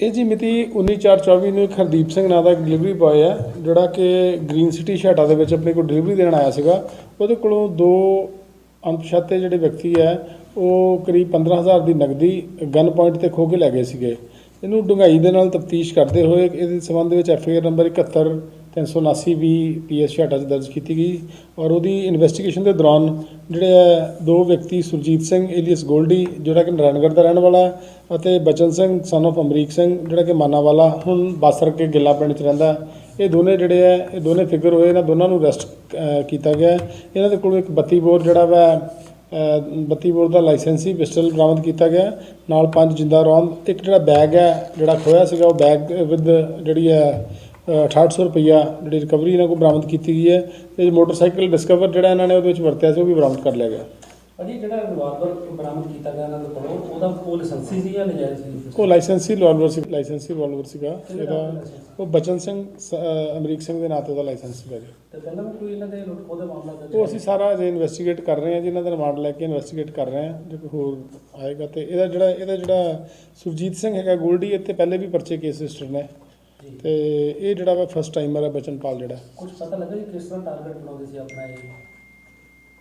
ਇਹ ਜੀ ਮਿਤੀ 19/4/24 ਨੂੰ ਇੱਕ ਹਰਦੀਪ ਸਿੰਘ ਨਾਂ ਦਾ ਇੱਕ ਡਿਲੀਵਰੀ ਬॉय ਹੈ ਜਿਹੜਾ ਕਿ ਗ੍ਰੀਨ ਸਿਟੀ ਛਾਟਾ ਦੇ ਵਿੱਚ ਆਪਣੇ ਕੋਲ ਡਿਲੀਵਰੀ ਦੇਣ ਆਇਆ ਸੀਗਾ। ਉਹਦੇ ਕੋਲੋਂ ਦੋ ਅਣਪਛਾਤੇ ਜਿਹੜੇ ਵਿਅਕਤੀ ਹੈ ਉਹ ਕਰੀਬ 15000 ਦੀ ਨਗਦੀ ਗਨ ਪੁਆਇੰਟ ਤੇ ਖੋਹ ਕੇ ਲੈ ਗਏ ਸੀਗੇ। ਇਹਨੂੰ ਡੂੰਘਾਈ ਦੇ ਨਾਲ ਤਫਤੀਸ਼ ਕਰਦੇ ਹੋਏ ਇਹਦੇ ਸੰਬੰਧ ਵਿੱਚ ਐੱਫ ਆਈ ਆਰ ਨੰਬਰ 71 379 ਵੀ ਪੀਐਸ ਛਾਟਾ 'ਚ ਦਰਜ ਕੀਤੀ ਗਈ ਔਰ ਉਹਦੀ ਇਨਵੈਸਟੀਗੇਸ਼ਨ ਦੇ ਦੌਰਾਨ ਜਿਹੜੇ ਹੈ ਦੋ ਵਿਅਕਤੀ ਸੁਰਜੀਤ ਸਿੰਘ ਏਲੀਅਸ ਗੋਲਡੀ ਜਿਹੜਾ ਕਿ ਨਾਰਾਇਣਗੜ੍ਹ ਦਾ ਰਹਿਣ ਵਾਲਾ ਅਤੇ ਬਚਨ ਸਿੰਘ ਸਨ of ਅਮਰੀਕ ਸਿੰਘ ਜਿਹੜਾ ਕਿ ਮਾਨਾਵਾਲਾ ਹੁਣ ਬਾਸਰ ਕੇ ਗਿੱਲਾ ਪਿੰਡ 'ਚ ਰਹਿੰਦਾ। ਇਹ ਦੋਨੇ ਜਿਹੜੇ ਹੈ ਇਹ ਦੋਨੇ ਫਿਗਰ ਹੋਏ ਇਹਨਾਂ ਦੋਨਾਂ ਨੂੰ ਅਰੈਸਟ ਕੀਤਾ ਗਿਆ। ਇਹਨਾਂ ਦੇ ਕੋਲ ਇੱਕ 32 ਬੋਰ ਜਿਹੜਾ ਵਾ ਅ, 32 ਬੋਰ ਦਾ ਲਾਇਸੈਂਸੀ ਪਿਸਟਲ ਬਰਾਮਦ ਕੀਤਾ ਗਿਆ। ਨਾਲ ਪੰਜ ਜਿੰਦਾ ਰੌਂਦ ਇੱਕ ਜਿਹੜਾ ਬੈਗ ਹੈ ਜਿਹੜਾ ਖੋਇਆ ਸੀਗਾ ਉਹ ਬੈਗ ਵਿਦ ਜਿਹੜੀ ਹੈ 6800 ਰੁਪਈਆ ਜਿਹੜੀ ਰਿਕਵਰੀ ਇਹਨਾਂ ਕੋਲ ਬਰਾਮਦ ਕੀਤੀ ਗਈ ਹੈ। ਤੇ ਮੋਟਰਸਾਈਕਲ ਡਿਸਕਵਰ ਜਿਹੜਾ ਇਹਨਾਂ ਨੇ ਉਹਦੇ ਵਿੱਚ ਵਰਤਿਆ ਸੀ ਉਹ ਵੀ ਬਰਾਮਦ ਕਰ ਲਿਆ ਗਿਆ। ਭਾਜੀ ਜਿਹੜਾ ਰਿਵਾਲਵਰ ਬਰਾਮਦ ਕੀਤਾ ਗਿਆ ਇਹਨਾਂ ਦੇ ਕੋਲੋਂ ਉਹਦਾ ਕੋਲ ਲਾਇਸੈਂਸੀ ਸੀ ਜਾਂ ਨਜਾਇਜ਼ ਸੀ? ਉਹ ਲਾਇਸੈਂਸੀ ਰਿਵਾਲਵਰ ਸੀ ਲਾਇਸੈਂਸੀ ਰਿਵਾਲਵਰ ਸੀਗਾ। ਇਹਦਾ ਉਹ ਬਚਨ ਸਿੰਘ ਅਮਰੀਕ ਸਿੰਘ ਦੇ ਨਾਂ ਤੇ ਉਹਦਾ ਲਾਇਸੈਂਸ ਸੀਗਾ ਜੀ। ਤੇ ਪਹਿਲਾਂ ਵੀ ਕੋਈ ਇਹਨਾਂ ਦੇ ਲੁੱਟ ਖੋਹ ਦਾ ਮਾਮਲਾ ਦਰਜ ਉਹ ਅਸੀਂ ਸਾਰਾ ਅਜੇ ਇਨਵੈਸਟੀਗੇਟ ਕਰ ਰਹੇ ਹਾਂ ਜੀ ਇਹਨਾਂ ਦਾ ਰਿਮਾਂਡ ਲੈ ਕੇ ਇਨਵੈਸਟੀਗੇਟ ਕਰ ਰਹੇ ਹਾਂ ਜੇ ਕੋਈ ਹੋਰ ਆਏਗਾ ਤੇ। ਇਹਦਾ ਜਿਹੜਾ ਇਹਦਾ ਜਿਹੜਾ ਸੁਰਜੀਤ ਸਿੰਘ ਹੈਗਾ ਗੋਲਡੀ ਇੱਥੇ ਪਹਿਲੇ ਵੀ ਪਰਚੇ ਕੇਸ ਰਜਿਸਟਰ ਨੇ। ਜੀ ਤੇ ਇਹ ਜਿਹੜਾ ਵਾ ਫਸਟ ਟਾਈਮਰ ਹੈ ਬਚਨਪਾਲ ਜਿਹੜਾ। ਕੁਝ ਪਤਾ ਲੱਗਾ ਜੀ ਕਿਸ ਤਰ੍ਹਾਂ ਟਾਰਗੇਟ ਬਣਾਉਂਦੇ ਸੀ ਆਪਣਾ ਇਹ?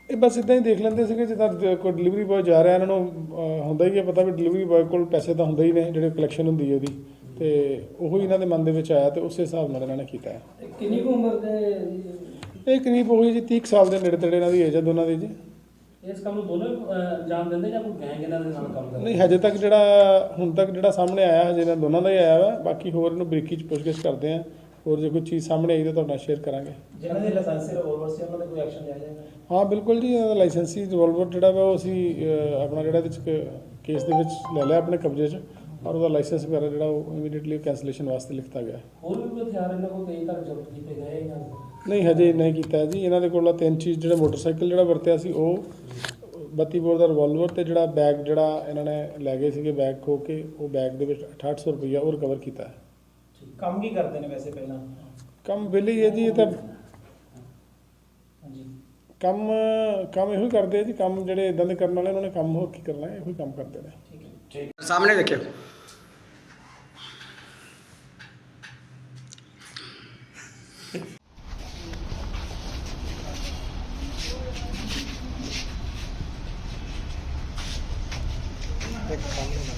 ਇਹ ਬਸ ਇਦਾਂ ਹੀ ਦੇਖ ਲੈਂਦੇ ਸੀਗੇ ਜਿੱਦਾਂ ਕੋਈ ਡਿਲੀਵਰੀ ਬॉय ਜਾ ਰਿਹਾ ਇਹਨਾਂ ਨੂੰ ਅਹ, ਹੁੰਦਾ ਹੀ ਹੈ ਪਤਾ ਵੀ ਡਿਲੀਵਰੀ ਬॉय ਕੋਲ ਪੈਸੇ ਤਾਂ ਹੁੰਦੇ ਹੀ ਨੇ ਜਿਹੜੇ ਕਲੈਕਸ਼ਨ ਹੁੰਦੀ ਹੈ ਉਹਦੀ। ਤੇ ਉਹੀ ਇਹਨਾਂ ਦੇ ਮਨ ਦੇ ਵਿੱਚ ਆਇਆ ਤੇ ਉਸੇ ਹਿਸਾਬ ਨਾਲ ਇਹਨਾਂ ਨੇ ਕੀਤਾ ਹੈ। ਤੇ ਕਿੰਨੀ ਕੁ ਉਮਰ ਦੇ ਇਹ ਕਰੀਬ ਉਹੀ ਜੀ 30 ਕੁ ਸਾਲ ਦੇ ਨੇੜੇ ਤੇੜੇ ਇਹਨਾਂ ਦੀ ਏਜ ਹੈ ਦੋਨਾਂ ਦੀ ਜੀ। ਇਸ ਕੰਮ ਨੂੰ ਦੋਨੋਂ ਅਹ, ਜਾਣ ਦਿੰਦੇ ਜਾਂ ਕੋਈ ਗੈਂਗ ਇਹਨਾਂ ਦੇ ਨਾਲ ਕੰਮ ਕਰਦਾ? ਨਹੀਂ ਹਜੇ ਤੱਕ ਜਿਹੜਾ ਹੁਣ ਤੱਕ ਜਿਹੜਾ ਸਾਹਮਣੇ ਆਇਆ ਹਜੇ ਇਹਨਾਂ ਦੋਨਾਂ ਦਾ ਹੀ ਆਇਆ ਵਾ। ਬਾਕੀ ਹੋਰ ਇਹਨੂੰ ਬਰੀਕੀ ਚ ਪੁੱਛਗਿੱਛ ਕਰਦੇ ਆ। ਹੋਰ ਜੇ ਕੋਈ ਚੀਜ਼ ਸਾਹਮਣੇ ਆਈ ਤਾਂ ਤੁਹਾਡੇ ਨਾਲ ਸ਼ੇਅਰ ਕਰਾਂਗੇ। ਜਿਹਨਾਂ ਦੇ ਲਾਇਸੈਂਸੀ ਰਿਵਾਲਵਰ ਸੀ ਉਹਨਾਂ ਦੇ ਕੋਈ ਐਕਸ਼ਨ ਲਿਆ ਜਾਏਗਾ? ਹਾਂ ਬਿਲਕੁਲ ਜੀ ਇਹਦਾ ਲਾਇਸੈਂਸੀ ਰਿਵਾਲਵਰ ਜਿਹੜਾ ਵਾ ਉਹ ਅਸੀਂ ਅਹ, ਆਪਣਾ ਜਿਹੜਾ ਇਹਦੇ ਚ ਕੇਸ ਦੇ ਵਿੱਚ ਲੈ ਲਿਆ ਆਪਣੇ ਕਬਜ਼ੇ 'ਚ। ਔਰ ਉਹਦਾ ਲਾਇਸੈਂਸ ਵਗੈਰਾ ਜਿਹੜਾ ਉਹ ਇਮੀਡੀਏਟਲੀ ਕੈਂਸਲੇਸ਼ਨ ਵਾਸਤੇ ਲਿਖਤਾ ਗਿਆ। ਹੋਰ ਵੀ ਕੋਈ ਹਥਿਆਰ ਇਹਨਾਂ ਕੋਲ ਕਈ ਤੱਕ ਜ਼ਬਤ ਕੀਤੇ ਗਏ ਜਾਂ ਨਹੀਂ ਹਜੇ ਨਹੀਂ ਕੀਤਾ ਜੀ। ਇਹਨਾਂ ਦੇ ਕੋਲ ਤਿੰਨ ਚੀਜ਼ ਜਿਹੜਾ ਮੋਟਰਸਾਈਕਲ ਜਿਹੜਾ ਵਰਤਿਆ ਸੀ ਉਹ 32 ਬੋਰ ਦਾ ਰਿਵਾਲਵਰ ਤੇ ਜਿਹੜਾ ਬੈਗ ਜਿਹੜਾ ਇਹਨਾਂ ਨੇ ਲੈ ਗਏ ਸੀਗੇ ਬੈਗ ਖੋ ਕੇ ਉਹ ਬੈਗ ਦੇ ਵਿੱਚ 6800 ਰੁਪਈਆ ਉਹ ਰਿਕਵਰ ਕੀਤਾ ਹੈ। ਕੰਮ ਕੀ ਕਰਦੇ ਨੇ ਵੈਸੇ ਪਹਿਲਾਂ? ਕੰਮ ਵਿਹਲੀ ਹੈ ਜੀ ਇਹ ਤਾਂ ਕੰਮ ਕੰਮ ਇਹੋ ਹੀ ਕਰਦੇ ਆ ਜੀ। ਕੰਮ ਜਿਹੜੇ ਇਦਾਂ ਦੇ ਕਰਨ ਵਾਲੇ ਉਹਨਾਂ ਨੇ ਕੰਮ ਹੋਰ ਕੀ ਕਰਨਾ ਹੈ? ਇਹੋ ਹੀ ਕੰਮ ਕਰਦੇ ਨੇ। ਠੀਕ ਹੈ। ਸਾਹਮਣੇ ਦੇਖਿਓ। Thank you.